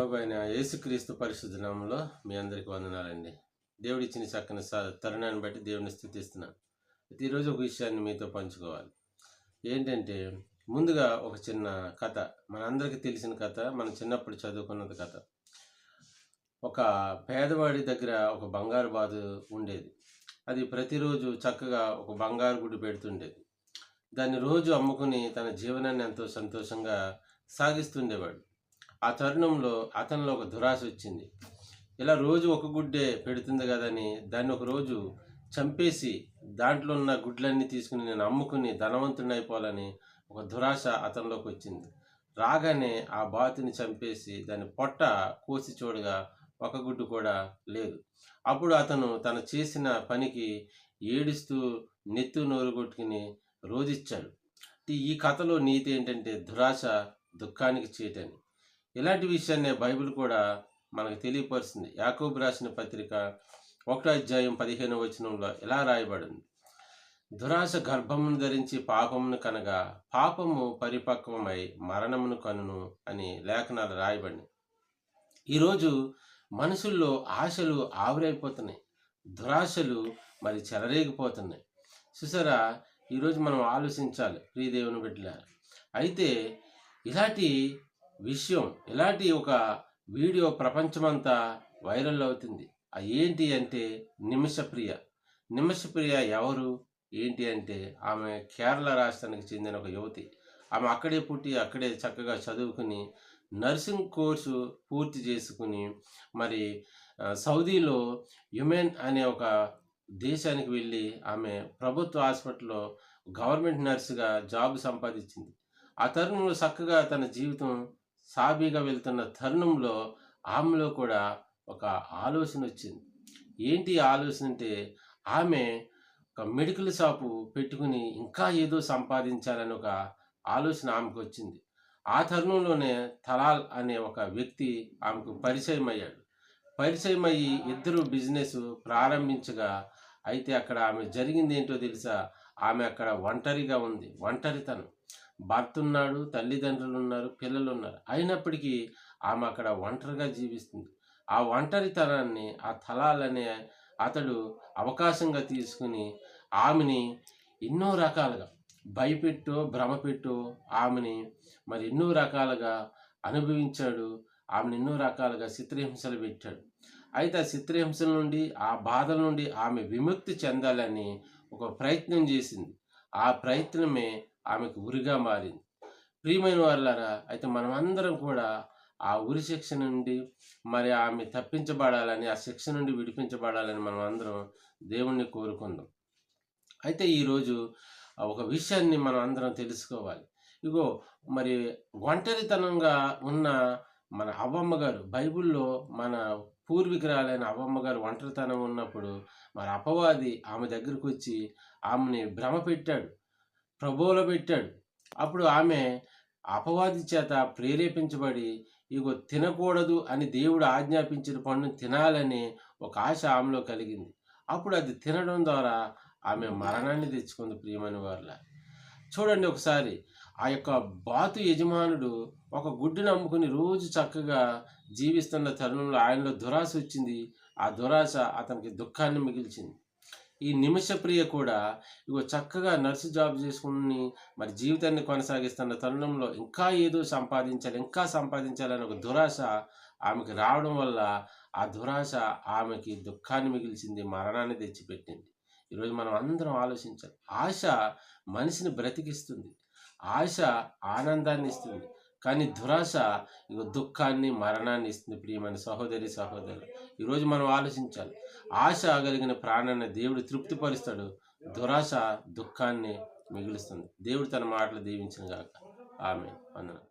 ప్రభు అయిన యేసుక్రీస్తు పరిశుద్ధ నామంలో మీ అందరికీ వందనాలండి. దేవుడు ఇచ్చిన చక్కని తరుణాన్ని బట్టి దేవుని స్థుతిస్తున్నాను అయితే ఈరోజు ఒక విషయాన్ని మీతో పంచుకోవాలి. ఏంటంటే ముందుగా ఒక చిన్న కథ మనందరికీ తెలిసిన కథ మనం చిన్నప్పుడు చదువుకున్నది కథ. ఒక పేదవాడి దగ్గర ఒక బంగారు బాధ ఉండేది. అది ప్రతిరోజు చక్కగా ఒక బంగారు గుడ్డు పెడుతుండేది. దాన్ని రోజు అమ్ముకుని తన జీవనాన్ని ఎంతో సంతోషంగా సాగిస్తుండేవాడు. ఆ తరుణంలో అతనిలో ఒక దురాశ వచ్చింది. ఇలా రోజు ఒక గుడ్డే పెడుతుంది కదని దాన్ని ఒక రోజు చంపేసి దాంట్లో ఉన్న గుడ్లన్నీ తీసుకుని నేను అమ్ముకుని ధనవంతుని అయిపోవాలని ఒక దురాశ అతనిలోకి వచ్చింది. రాగానే ఆ బాతుని చంపేసి దాని పొట్ట కోసి చూడగా ఒక గుడ్డు కూడా లేదు. అప్పుడు అతను తను చేసిన పనికి ఏడుస్తూ నెత్తు నోరు కొట్టుకుని రోజిచ్చాడు. ఈ కథలో నీతి ఏంటంటే దురాశ దుఃఖానికి చీటని. ఇలాంటి విషయాన్నే బైబిల్ కూడా మనకు తెలియపరుస్తుంది. యాకోబు రాసిన పత్రిక ఒకటో అధ్యాయం పదిహేను వచనంలో ఇలా రాయబడింది. దురాశ గర్భమును ధరించి పాపమును కనగా పాపము పరిపక్వమై మరణమును కనును అని లేఖనాలు రాయబడి ఈరోజు మనుషుల్లో ఆశలు ఆవిరైపోతున్నాయి. దురాశలు మరి చెలరేగిపోతున్నాయి. చూసారా ఈరోజు మనం ఆలోచించాలి. ప్రియదేవుని బిడ్డలారు అయితే ఇలాంటి విషయం. ఇలాంటి ఒక వీడియో ప్రపంచమంతా వైరల్ అవుతుంది. ఆ ఏంటి అంటే నిమిషప్రియ. నిమిషప్రియ ఎవరు? ఏంటి అంటే ఆమె కేరళ రాష్ట్రానికి చెందిన ఒక యువతి. ఆమె అక్కడే పుట్టి అక్కడే చక్కగా చదువుకుని నర్సింగ్ కోర్సు పూర్తి చేసుకుని మరి సౌదీలో యుమెన్ అనే ఒక దేశానికి వెళ్ళి ఆమె ప్రభుత్వ హాస్పిటల్లో గవర్నమెంట్ నర్సుగా జాబ్ సంపాదించింది. ఆ తరుణంలో చక్కగా తన జీవితం సాబీగా వెళ్తున్న తరుణంలో ఆమెలో కూడా ఒక ఆలోచన వచ్చింది. ఏంటి ఆలోచన అంటే ఆమె ఒక మెడికల్ షాపు పెట్టుకుని ఇంకా ఏదో సంపాదించాలని ఒక ఆలోచన ఆమెకు వచ్చింది. ఆ తరుణంలోనే తలాల్ అనే ఒక వ్యక్తి ఆమెకు పరిచయం అయ్యాడు పరిచయం అయ్యి ఇద్దరు బిజినెస్ ప్రారంభించగా అయితే అక్కడ ఆమె జరిగింది ఏంటో తెలుసా? ఆమె అక్కడ ఒంటరిగా ఉంది. ఒంటరితనం. భర్త ఉన్నాడు తల్లిదండ్రులు ఉన్నారు పిల్లలు ఉన్నారు అయినప్పటికీ ఆమె అక్కడ ఒంటరిగా జీవిస్తుంది. ఆ ఒంటరితనాన్ని ఆ తలాలనే అతడు అవకాశంగా తీసుకుని ఆమెని ఎన్నో రకాలుగా భయపెట్టో భ్రమపెట్టో ఆమెని మరి ఎన్నో రకాలుగా అనుభవించాడు. ఆమెను ఎన్నో రకాలుగా చిత్రహింసలు పెట్టాడు. అయితే ఆ చిత్రహింసల నుండి ఆ బాధల నుండి ఆమె విముక్తి చెందాలని ఒక ప్రయత్నం చేసింది. ఆ ప్రయత్నమే ఆమెకు ఉరిగా మారింది. ప్రియమైన వాళ్ళారా అయితే మనం అందరం కూడా ఆ ఉరి శిక్ష నుండి మరి ఆమె తప్పించబడాలని ఆ శిక్ష నుండి విడిపించబడాలని మనం అందరం దేవుణ్ణి కోరుకుందాం. అయితే ఈరోజు ఒక విషయాన్ని మనం అందరం తెలుసుకోవాలి. ఇగో మరి ఒంటరితనంగా ఉన్న మన అవ్వమ్మ గారు బైబిల్లో మన పూర్వీకురాలైన అవ్వమ్మ గారు ఒంటరితనం ఉన్నప్పుడు మరి అపవాది ఆమె దగ్గరకు వచ్చి ఆమెని భ్రమ పెట్టాడు ప్రభువులో పెట్టాడు. అప్పుడు ఆమె అపవాది చేత ప్రేరేపించబడి ఇగో తినకూడదు అని దేవుడు ఆజ్ఞాపించిన పండును తినాలని ఒక ఆశ ఆమెలో కలిగింది. అప్పుడు అది తినడం ద్వారా ఆమె మరణాన్ని తెచ్చుకుంది ప్రియమైన వారిలా చూడండి ఒకసారి. ఆ యొక్క బాతు యజమానుడు ఒక గుడ్డును అమ్ముకుని రోజు చక్కగా జీవిస్తున్న తరుణంలో ఆయనలో దురాశ వచ్చింది. ఆ దురాశ అతనికి దుఃఖాన్ని మిగిల్చింది. ఈ నిమిషప్రియ కూడా ఇగో చక్కగా నర్సు జాబ్ చేసుకుని మరి జీవితాన్ని కొనసాగిస్తున్న తరుణంలో ఇంకా ఏదో సంపాదించాలి ఇంకా సంపాదించాలని ఒక దురాశ ఆమెకి రావడం వల్ల ఆ దురాశ ఆమెకి దుఃఖాన్ని మిగిల్చింది మరణాన్ని తెచ్చిపెట్టింది. ఈరోజు మనం అందరం ఆలోచించాలి. ఆశ మనిషిని బ్రతికిస్తుంది. ఆశ ఆనందాన్ని ఇస్తుంది. కానీ దురాశ ఇక దుఃఖాన్ని మరణాన్ని ఇస్తుంది ప్రియమైన సహోదరి సహోదరు ఈరోజు మనం ఆలోచించాలి. ఆశ కలిగిన ప్రాణాన్ని దేవుడు తృప్తిపరుస్తాడు. దురాశ దుఃఖాన్ని మిగులుస్తుంది. దేవుడు తన మాటలు దీవించిన గాక. ఆమె వందనం.